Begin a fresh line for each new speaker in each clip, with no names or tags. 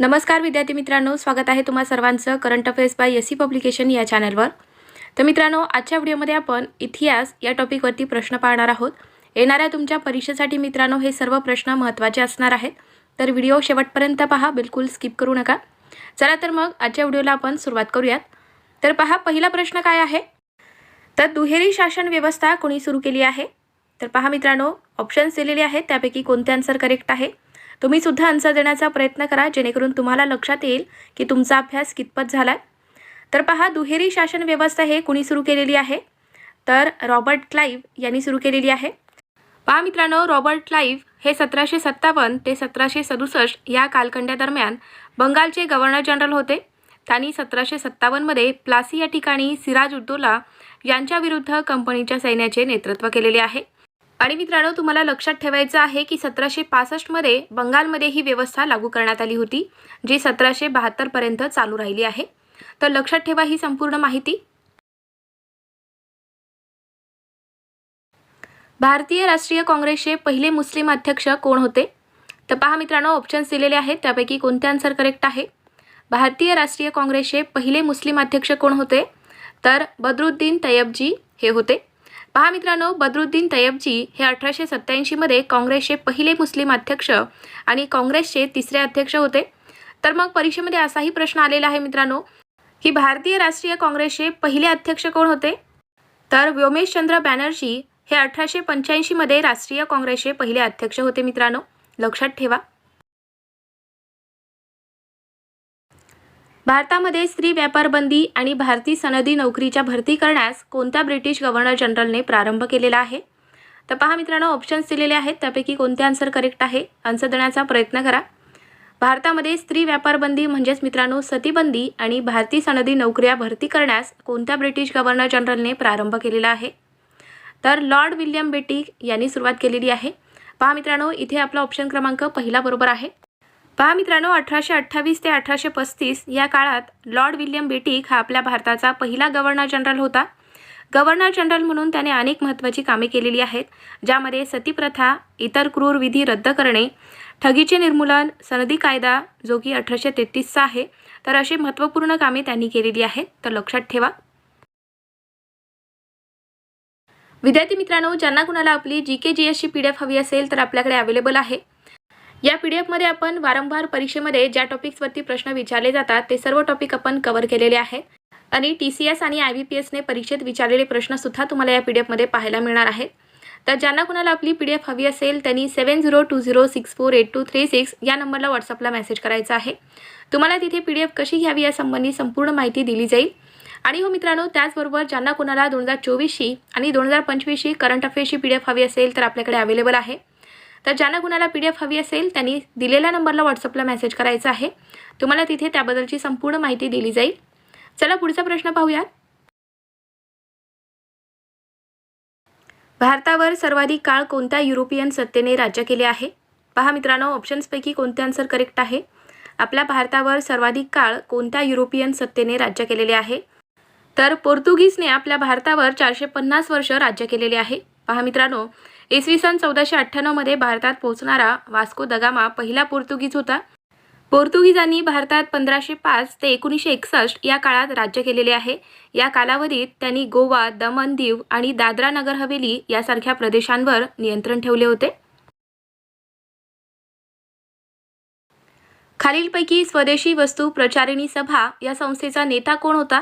नमस्कार विद्यार्थी मित्रांनो स्वागत आहे तुम्हा सर्वांचं current affairs by S C publication या चॅनलवर. तर मित्रांनो आजच्या व्हिडिओमध्ये आपण इतिहास या टॉपिकवरती प्रश्न पाहणार आहोत. येणाऱ्या तुमच्या परीक्षेसाठी मित्रांनो हे सर्व प्रश्न महत्त्वाचे असणार आहेत. तर व्हिडिओ शेवटपर्यंत पहा बिलकुल स्किप करू नका. चला तर मग आजच्या व्हिडिओला आपण सुरुवात करूयात. तर पहा पहिला प्रश्न काय आहे? तर दुहेरी शासन व्यवस्था कोणी सुरू केली आहे? तर पहा मित्रांनो ऑप्शन्स दिलेले आहेत त्यापैकी कोणते आन्सर करेक्ट आहे? तुम्ही सुद्धा आन्सर देण्याचा प्रयत्न करा जेणेकरून तुम्हाला लक्षात येईल की तुमचा अभ्यास कितपत झाला तर पहा दुहेरी शासन व्यवस्था हे कुणी सुरू केलेली आहे? तर रॉबर्ट क्लाईव्ह यांनी सुरू केलेली आहे. पहा मित्रांनो रॉबर्ट क्लाईव्ह हे सतराशे सत्तावन्न ते सतराशे सदुसष्ट या कालखंडादरम्यान बंगालचे गव्हर्नर जनरल होते. त्यांनी सतराशे सत्तावन्नमध्ये प्लासी या ठिकाणी सिराज उद्दौला यांच्याविरुद्ध कंपनीच्या सैन्याचे नेतृत्व केलेले आहे. आणि मित्रांनो तुम्हाला लक्षात ठेवायचं आहे की सतराशे पासष्टमध्ये बंगालमध्ये ही व्यवस्था लागू करण्यात आली होती जी सतराशे बहात्तरपर्यंत चालू राहिली आहे. तर लक्षात ठेवा ही संपूर्ण माहिती. भारतीय राष्ट्रीय काँग्रेसचे पहिले मुस्लिम अध्यक्ष कोण होते? तर पहा मित्रांनो ऑप्शन्स दिलेले आहेत त्यापैकी कोणते आन्सर करेक्ट आहे? भारतीय राष्ट्रीय काँग्रेसचे पहिले मुस्लिम अध्यक्ष कोण होते? तर बदरुद्दीन तैयबजी हे होते. पहा मित्रांनो बदरुद्दीन तय्यबजी हे अठराशे सत्त्याऐंशीमध्ये काँग्रेसचे पहिले मुस्लिम अध्यक्ष आणि काँग्रेसचे तिसरे अध्यक्ष होते. तर मग परीक्षेमध्ये असाही प्रश्न आलेला आहे मित्रांनो की भारतीय राष्ट्रीय काँग्रेसचे पहिले अध्यक्ष कोण होते? तर व्योमेशचंद्र बॅनर्जी हे अठराशे पंच्याऐंशीमध्ये राष्ट्रीय काँग्रेसचे पहिले अध्यक्ष होते मित्रांनो. लक्षात ठेवा. भारतामध्ये स्त्री व्यापार बंदी आणि भारतीय सनदी नोकरीच्या भरती करण्यास कोणत्या ब्रिटिश गव्हर्नर जनरलने प्रारंभ केलेला आहे? तर पहा मित्रांनो ऑप्शन्स दिलेले आहेत. त्यापैकी कोणते आन्सर करेक्ट आहे? आन्सर देण्याचा प्रयत्न करा. भारतामध्ये स्त्री व्यापार बंदी म्हणजेच मित्रांनो सतीबंदी आणि भारतीय सनदी नोकऱ्या भरती करण्यास कोणत्या ब्रिटिश गव्हर्नर जनरलने प्रारंभ केलेला आहे? तर लॉर्ड विल्यम बेटिक यांनी सुरुवात केलेली आहे. पहा मित्रांनो इथे आपला ऑप्शन क्रमांक पहिला बरोबर आहे. पहा मित्रांनो अठराशे अठ्ठावीस ते अठराशे पस्तीस या काळात लॉर्ड विल्यम बेटिक हा आपल्या भारताचा पहिला गव्हर्नर जनरल होता. गव्हर्नर जनरल म्हणून त्याने अनेक महत्त्वाची कामे केलेली आहेत ज्यामध्ये सतीप्रथा इतर क्रूर विधी रद्द करणे ठगीचे निर्मूलन सनदी कायदा जो की अठराशे तेहतीसचा आहे तर असे महत्त्वपूर्ण कामे त्यांनी केलेली आहेत. तर लक्षात ठेवा. विद्यार्थी मित्रांनो ज्यांना कुणाला आपली जी के जी एसची पी डी एफ हवी असेल तर आपल्याकडे अवेलेबल आहे. या पी डी एफमध्ये आपण वारंवार परीक्षेमध्ये ज्या टॉपिक्सवरती प्रश्न विचारले जातात ते सर्व टॉपिक आपण कव्हर केलेले आहेत आणि टी सी एस आणि आय बी पी एसने परीक्षेत विचारलेले प्रश्नसुद्धा तुम्हाला या पी डी एफमध्ये पाहायला मिळणार आहेत तर ज्यांना कुणाला आपली पी डी एफ हवी असेल त्यांनी seven zero two zero six four eight two three six या नंबरला व्हॉट्सअपला मेसेज करायचा आहे. तुम्हाला तिथे पी डी एफ कशी घ्यावी यासंबंधी संपूर्ण माहिती दिली जाईल. आणि हो मित्रांनो त्याचबरोबर ज्यांना कुणाला दोन हजार चोवीसशी आणि दोन हजार पंचवीसशी करंट अफेअर्सची पी डी एफ हवी असेल तर आपल्याकडे अवेलेबल आहे. तर ज्यांना कुणाला पी डी एफ हवी असेल त्यांनी दिलेल्या नंबरला व्हॉट्सअपला मेसेज करायचा आहे. तुम्हाला तिथे त्याबद्दलची संपूर्ण माहिती दिली जाईल. चला पुढचा प्रश्न पाहूयात. भारतावर सर्वाधिक काळ कोणत्या युरोपियन सत्तेने राज्य केले आहे? पहा मित्रांनो ऑप्शन्सपैकी कोणते आन्सर करेक्ट आहे? आपल्या भारतावर सर्वाधिक काळ कोणत्या युरोपियन सत्तेने राज्य केलेले आहे? तर पोर्तुगीजने आपल्या भारतावर चारशे पन्नास वर्ष राज्य केलेले आहे. पहा मित्रांनो इसवी सन चौदाशे अठ्ठ्याण्णवमध्ये भारतात पोहोचणारा वास्को दगामा पहिला पोर्तुगीज होता. पोर्तुगीजांनी भारतात पंधराशे पाच ते एकोणीसशे एकसष्ट या काळात राज्य केलेले आहे. या कालावधीत त्यांनी गोवा दमन दीव आणि दादरा नगर हवेली यासारख्या प्रदेशांवर नियंत्रण ठेवले होते. खालीलपैकी स्वदेशी वस्तू प्रचारिणी सभा या संस्थेचा नेता कोण होता?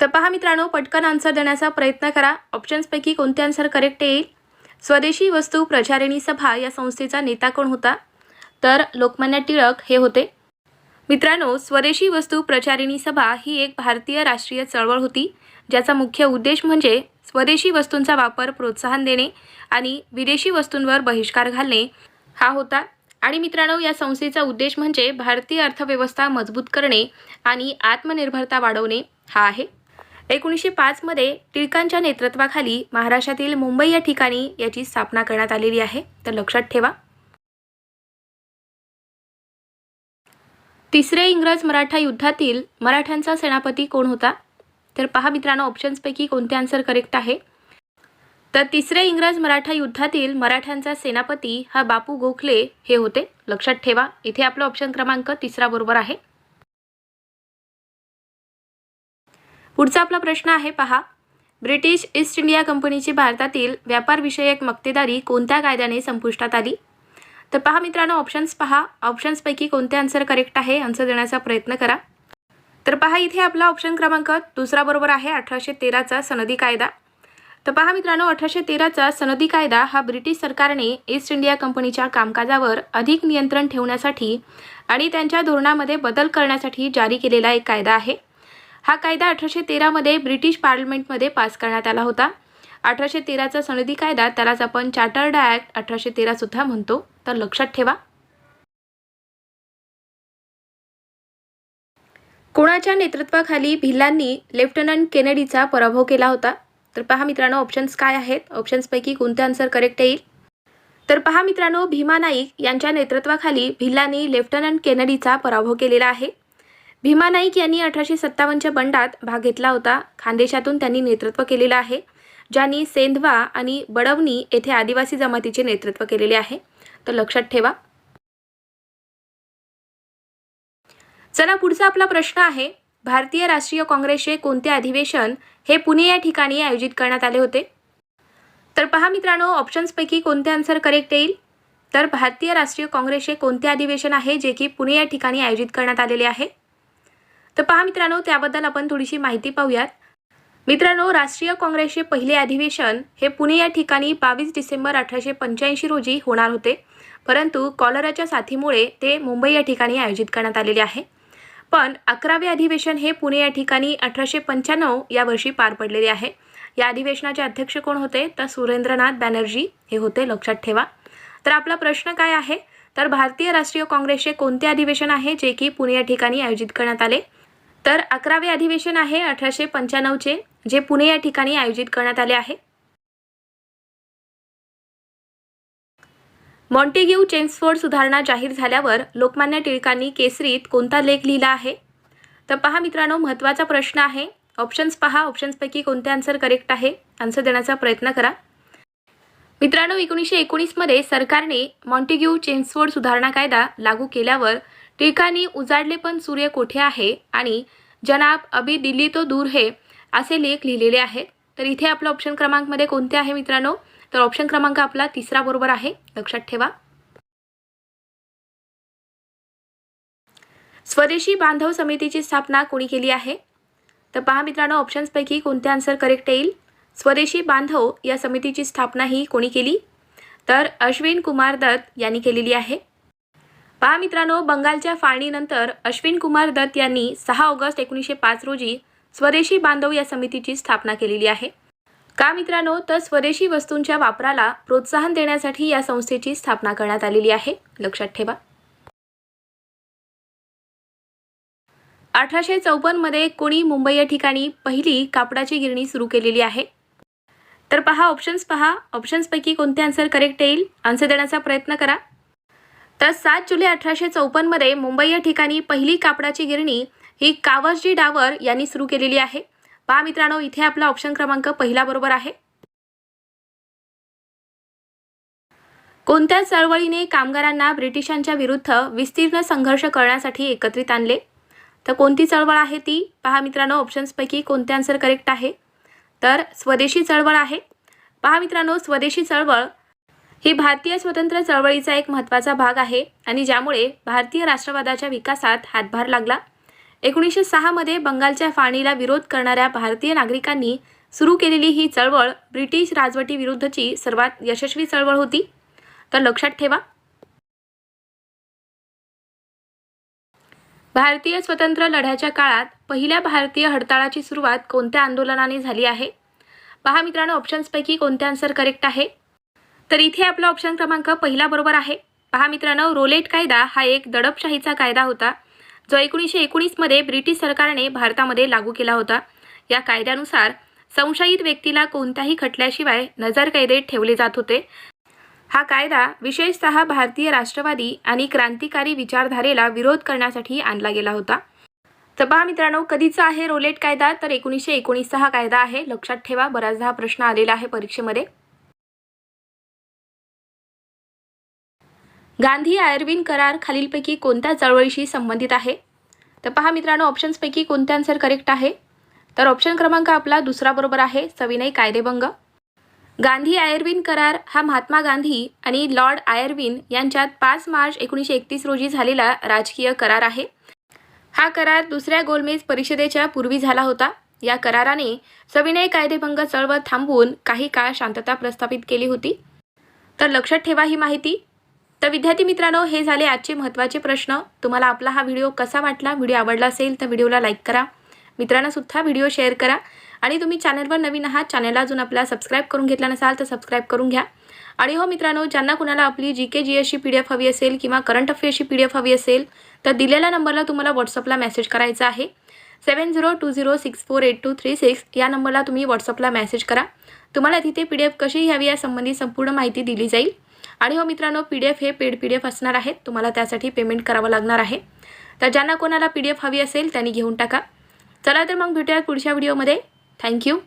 तर पहा मित्रांनो पटकन आन्सर देण्याचा प्रयत्न करा. ऑप्शन्सपैकी कोणते आन्सर करेक्ट येईल? स्वदेशी वस्तू प्रचारिणी सभा या संस्थेचा नेता कोण होता? तर लोकमान्य टिळक हे होते. मित्रांनो स्वदेशी वस्तू प्रचारिणी सभा ही एक भारतीय राष्ट्रीय चळवळ होती ज्याचा मुख्य उद्देश म्हणजे स्वदेशी वस्तूंचा वापर प्रोत्साहन देणे आणि विदेशी वस्तूंवर बहिष्कार घालणे हा होता. आणि मित्रांनो या संस्थेचा उद्देश म्हणजे भारतीय अर्थव्यवस्था मजबूत करणे आणि आत्मनिर्भरता वाढवणे हा आहे. एकोणीसशे पाचमध्ये टिळकांच्या नेतृत्वाखाली महाराष्ट्रातील मुंबई या ठिकाणी याची स्थापना करण्यात आलेली आहे. तर लक्षात ठेवा. तिसरे इंग्रज मराठा युद्धातील मराठ्यांचा सेनापती कोण होता? तर पहा मित्रांनो ऑप्शन्सपैकी कोणते आन्सर करेक्ट आहे? तर तिसरे इंग्रज मराठा युद्धातील मराठ्यांचा सेनापती हा बापू गोखले हे होते. लक्षात ठेवा. इथे आपलं ऑप्शन क्रमांक तिसरा बरोबर आहे. पुढचा आपला प्रश्न आहे पहा. ब्रिटिश ईस्ट इंडिया कंपनीची भारतातील व्यापारविषयक मक्तेदारी कोणत्या कायद्याने संपुष्टात आली? तर पहा मित्रांनो ऑप्शन्स पहा. ऑप्शन्सपैकी कोणते आन्सर करेक्ट आहे आन्सर देण्याचा प्रयत्न करा. तर पहा इथे आपला ऑप्शन क्रमांक दुसरा बरोबर आहे अठराशे तेराचा सनदी कायदा. तर पहा मित्रांनो अठराशे तेराचा सनदी कायदा हा ब्रिटिश सरकारने ईस्ट इंडिया कंपनीच्या कामकाजावर अधिक नियंत्रण ठेवण्यासाठी आणि त्यांच्या धोरणामध्ये बदल करण्यासाठी जारी केलेला एक कायदा आहे. हा कायदा अठराशे तेरामध्ये ब्रिटिश पार्लमेंटमध्ये पास करण्यात आला होता. अठराशे तेराचा सनदी कायदा त्यालाच आपण चार्टर्ड ॲक्ट अठराशे तेरासुद्धा म्हणतो. तर लक्षात ठेवा. कोणाच्या नेतृत्वाखाली भिल्लांनी लेफ्टनंट केनेडीचा पराभव केला होता? तर पहा मित्रांनो ऑप्शन्स काय आहेत? ऑप्शन्सपैकी कोणते आन्सर करेक्ट येईल? तर पहा मित्रांनो भीमा नाईक यांच्या नेतृत्वाखाली भिल्लांनी लेफ्टनंट केनेडीचा पराभव केलेला आहे. भीमा नाईक यांनी अठराशे सत्तावन्नच्या बंडात भाग घेतला होता. खानदेशातून त्यांनी नेतृत्व केलेलं आहे. ज्यांनी सेंधवा आणि बडवनी येथे आदिवासी जमातीचे नेतृत्व केलेले आहे. तर लक्षात ठेवा. चला पुढचा आपला प्रश्न आहे. भारतीय राष्ट्रीय काँग्रेसचे कोणते अधिवेशन हे पुणे या ठिकाणी आयोजित करण्यात आले होते? तर पहा मित्रांनो ऑप्शन्सपैकी कोणते आन्सर करेक्ट येईल? तर भारतीय राष्ट्रीय काँग्रेसचे कोणते अधिवेशन आहे जे की पुणे या ठिकाणी आयोजित करण्यात आलेले आहे? तर पहा मित्रांनो त्याबद्दल आपण थोडीशी माहिती पाहूयात. मित्रांनो राष्ट्रीय काँग्रेसचे पहिले अधिवेशन हे पुणे या ठिकाणी बावीस डिसेंबर अठराशे पंच्याऐंशी रोजी होणार होते. परंतु कॉलराच्या साथीमुळे ते मुंबई या ठिकाणी आयोजित करण्यात आलेले आहे. पण अकरावे अधिवेशन हे पुणे या ठिकाणी अठराशे पंच्याण्णव या वर्षी पार पडलेले आहे. या अधिवेशनाचे अध्यक्ष कोण होते? तर सुरेंद्रनाथ बॅनर्जी हे होते लक्षात ठेवा. तर आपला प्रश्न काय आहे? तर भारतीय राष्ट्रीय काँग्रेसचे कोणते अधिवेशन आहे जे की पुणे या ठिकाणी आयोजित करण्यात आले? तर अकरावे अधिवेशन आहे अठराशे पंच्याण्णवचे जे पुणे या ठिकाणी आयोजित करण्यात आले आहे. मॉन्टेग्यू चेम्सफोर्ड सुधारणा जाहीर झाल्यावर लोकमान्य टिळकांनी केसरीत कोणता लेख लिहिला आहे? तर पहा मित्रांनो महत्त्वाचा प्रश्न आहे. ऑप्शन्स पहा ऑप्शन्सपैकी कोणते आन्सर करेक्ट आहे? आन्सर देण्याचा प्रयत्न करा. मित्रांनो एकोणीसशे एकोणीसमध्ये सरकारने मॉन्टेग्यू चेम्सफोर्ड सुधारणा कायदा लागू केल्यावर टिळकांनी उजाडले पण सूर्य कोठे आहे आणि जनाब अभी दिल्ली तो दूर हे असे लेख लिहिलेले आहेत. तर इथे आपलं ऑप्शन क्रमांकमध्ये कोणते आहे मित्रांनो? तर ऑप्शन क्रमांक आपला तिसरा बरोबर आहे. लक्षात ठेवा. स्वदेशी बांधव समितीची स्थापना कोणी केली आहे? तर पहा मित्रांनो ऑप्शन्सपैकी कोणते आन्सर करेक्ट येईल? स्वदेशी बांधव या समितीची स्थापना ही कोणी केली? तर अश्विन कुमार दत्त यांनी केलेली आहे. पहा मित्रांनो बंगालच्या फाळणीनंतर अश्विन कुमार दत्त यांनी सहा ऑगस्ट एकोणीसशे पाच रोजी स्वदेशी बांधव या समितीची स्थापना केलेली आहे. का मित्रांनो तर स्वदेशी वस्तूंच्या वापराला प्रोत्साहन देण्यासाठी या संस्थेची स्थापना करण्यात आलेली आहे. लक्षात ठेवा. अठराशे चौपन्नमध्ये कोणी मुंबई या ठिकाणी पहिली कापडाची गिरणी सुरू केलेली आहे. तर पहा ऑप्शन्स पहा. ऑप्शन्सपैकी कोणते आन्सर करेक्ट येईल? आन्सर देण्याचा प्रयत्न करा. तर सात जुलै अठराशे चौपन्नमध्ये मुंबई या ठिकाणी पहिली कापडाची गिरणी ही कावसजी डावर यांनी सुरू केलेली आहे. पहा मित्रांनो इथे आपला ऑप्शन क्रमांक पहिला बरोबर आहे. कोणत्या चळवळीने कामगारांना ब्रिटिशांच्या विरुद्ध विस्तीर्ण संघर्ष करण्यासाठी एकत्रित आणले? तर कोणती चळवळ आहे ती? पहा मित्रांनो ऑप्शन्सपैकी कोणते आन्सर करेक्ट आहे? तर स्वदेशी चळवळ आहे. पहा मित्रांनो स्वदेशी चळवळ ही भारतीय स्वतंत्र चळवळीचा एक महत्त्वाचा भाग आहे आणि ज्यामुळे भारतीय राष्ट्रवादाच्या विकासात हातभार लागला. एकोणीसशे सहामध्ये बंगालच्या फाळणीला विरोध करणाऱ्या भारतीय नागरिकांनी सुरू केलेली ही चळवळ ब्रिटिश राजवटीविरुद्धची सर्वात यशस्वी चळवळ होती. तर लक्षात ठेवा. भारतीय स्वतंत्र लढ्याच्या काळात पहिल्या भारतीय हडताळाची सुरुवात कोणत्या आंदोलनाने झाली आहे? पहा मित्रांनो ऑप्शन्सपैकी कोणते आन्सर करेक्ट आहे? तर इथे आपला ऑप्शन क्रमांक पहिला बरोबर आहे. पहा मित्रांनो रोलेट कायदा हा एक दडपशाहीचा कायदा होता जो एकोणीसशे एकोणीसमध्ये ब्रिटिश सरकारने भारतामध्ये लागू केला होता. या कायद्यानुसार संशयित व्यक्तीला कोणत्याही खटल्याशिवाय नजरकैदेत ठेवले जात होते. हा कायदा विशेषतः भारतीय राष्ट्रवादी आणि क्रांतिकारी विचारधारेला विरोध करण्यासाठी आणला गेला होता. तर पहा मित्रांनो कधीचा आहे रोलेट कायदा? तर एकोणीसशे एकोणीसचा हा कायदा आहे. लक्षात ठेवा बऱ्याचदा हा प्रश्न आलेला आहे परीक्षेमध्ये. गांधी आयर्विन करार खालीलपैकी कोणत्या चळवळीशी संबंधित आहे? तर पहा मित्रांनो ऑप्शन्सपैकी कोणते आन्सर करेक्ट आहे? तर ऑप्शन क्रमांक आपला दुसरा बरोबर आहे सविनय कायदेभंग. गांधी आयर्विन करार हा महात्मा गांधी आणि लॉर्ड आयर्विन यांच्यात पाच मार्च एकोणीसशे एकतीस रोजी झालेला राजकीय करार आहे. हा करार दुसऱ्या गोलमेज परिषदेच्या पूर्वी झाला होता. या कराराने सविनय कायदेभंग चळवळ थांबवून काही काळ शांतता प्रस्थापित केली होती. तर लक्षात ठेवा ही माहिती. तर विद्यार्थी मित्रांनो हे झाले आजचे महत्त्वाचे प्रश्न. तुम्हाला आपला हा व्हिडिओ कसा वाटला व्हिडिओ आवडला असेल तर व्हिडिओला लाईक करा. मित्रांना सुद्धा व्हिडिओ शेअर करा. आणि तुम्ही चॅनलवर नवीन आहात चॅनलला अजून आपला सबस्क्राईब करून घेतला नसाल तर सबस्क्राईब करून घ्या. आणि हो मित्रांनो ज्यांना कुणाला आपली जी के जी एसची पी डी एफ हवी असेल किंवा करंट अफेअरची पी डी एफ हवी असेल तर दिलेल्या नंबरला तुम्हाला व्हॉट्सअपला मेसेज करायचा आहे. Seven zero two zero six four eight two three six या नंबरला तुम्ही व्हॉट्सअपला मेसेज करा. तुम्हाला तिथे पी डी एफ कशी घ्यावी यासंबंधी संपूर्ण माहिती दिली जाईल. आणि हो मित्रांनो पी डी एफ हे पेड पी डी एफ असणार आहेत. तुम्हाला त्यासाठी पेमेंट करावं लागणार आहे. तर ज्यांना कोणाला पी डी एफ हवी असेल त्यांनी घेऊन टाका. चला तर मग भेटूयात पुढच्या व्हिडिओमध्ये. थँक्यू.